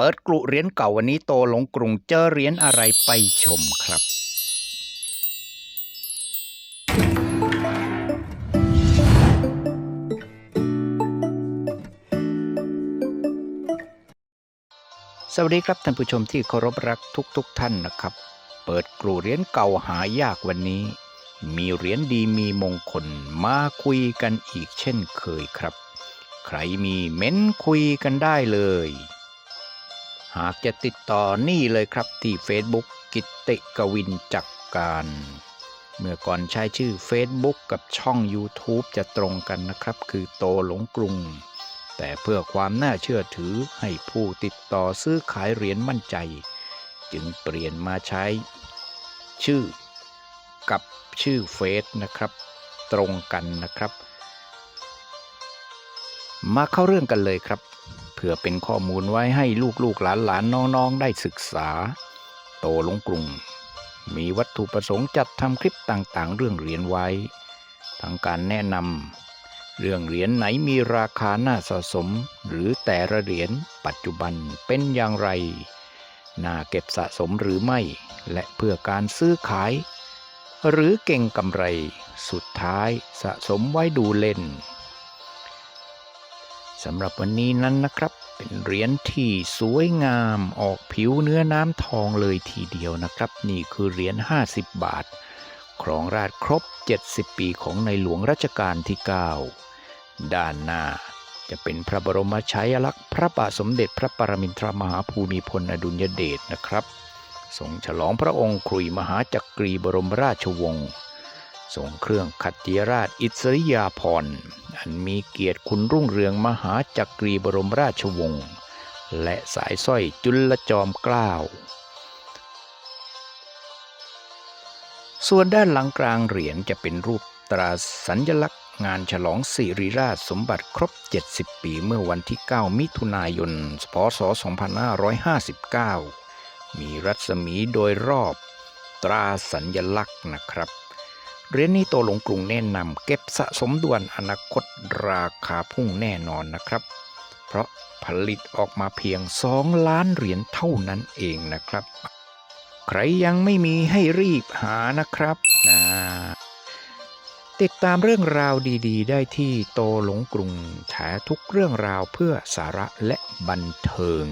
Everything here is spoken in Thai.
เปิดกลุเหรียญเก่าวันนี้โตหลงกรุงเจอเหรียญอะไรไปชมครับสวัสดีครับท่านผู้ชมที่เคารพรักทุกๆทท่านนะครับ เปิดกลุเหรียญเก่าหายากวันนี้ มีเหรียญดีมีมงคลมาคุยกันอีกเช่นเคยครับ ใครมีเม้นคุยกันได้เลย หากจะติดต่อนี่เลยครับที่ Facebook กิตติกวินจักการ เมื่อก่อนใช้ชื่อ Facebook กับช่อง YouTube จะตรงกันนะครับ คือโตหลงกรุง แต่เพื่อความน่าเชื่อถือให้ผู้ติดต่อซื้อขายเหรียญมั่นใจ จึงเปลี่ยนมาใช้ ชื่อ กับชื่อเฟซนะครับ ตรงกันนะครับ มาเข้าเรื่องกันเลยครับ เพื่อเป็นข้อมูลไว้ให้ลูกๆหลานๆน้องๆ ได้ศึกษา โตลงกรุง มีวัตถุประสงค์จัดทำคลิปต่างๆ เรื่องเหรียญไว้ ทั้งการแนะนำเรื่องเหรียญไหนมีราคาน่าสะสม หรือแต่ละเหรียญปัจจุบันเป็นอย่างไร น่าเก็บสะสมหรือไม่ และเพื่อการซื้อขาย หรือเก่งกำไร สุดท้ายสะสมไว้ดูเล่น สำหรับวันนี้นั้นนะครับ เป็นเหรียญที่สวยงามออกผิวเนื้อน้ำทองเลยทีเดียวนะครับ นี่คือเหรียญ 50 บาท ครองราชครบ 70 ปีของในหลวงรัชกาลที่ 9 ด้านหน้าจะเป็นพระบรมฉายาลักษณ์พระบาทสมเด็จพระปรมินทรมหาภูมิพลอดุลยเดชนะครับทรงฉลองพระองค์ครุยมหาจักรีบรมราชวงศ์ทรงเครื่องขัตติยราชอิสริยาภรณ์ อันมีเกียรติคุณรุ่งเรืองมหาจักรีบรมราชวงศ์และสายสร้อยจุลจอมเกล้า ส่วนด้านหลังกลางเหรียญจะเป็นรูปตราสัญลักษณ์งานฉลองสิริราชสมบัติครบ 70 ปีเมื่อวันที่ 9 มิถุนายน พศ 2559 มีรัศมีโดยรอบตราสัญลักษณ์นะครับ เหรียญนี้โตหลงกรุงแนะนำเก็บสะสมด่วนอนาคตราคาพุ่งแน่นอนนะครับ เพราะผลิตออกมาเพียง 2 ล้านเหรียญเท่านั้นเองนะครับ ใครยังไม่มีให้รีบหานะครับนะติดตามเรื่องราวดีๆ ได้ที่โตหลงกรุงแฉทุกเรื่องราวเพื่อสาระและบันเทิง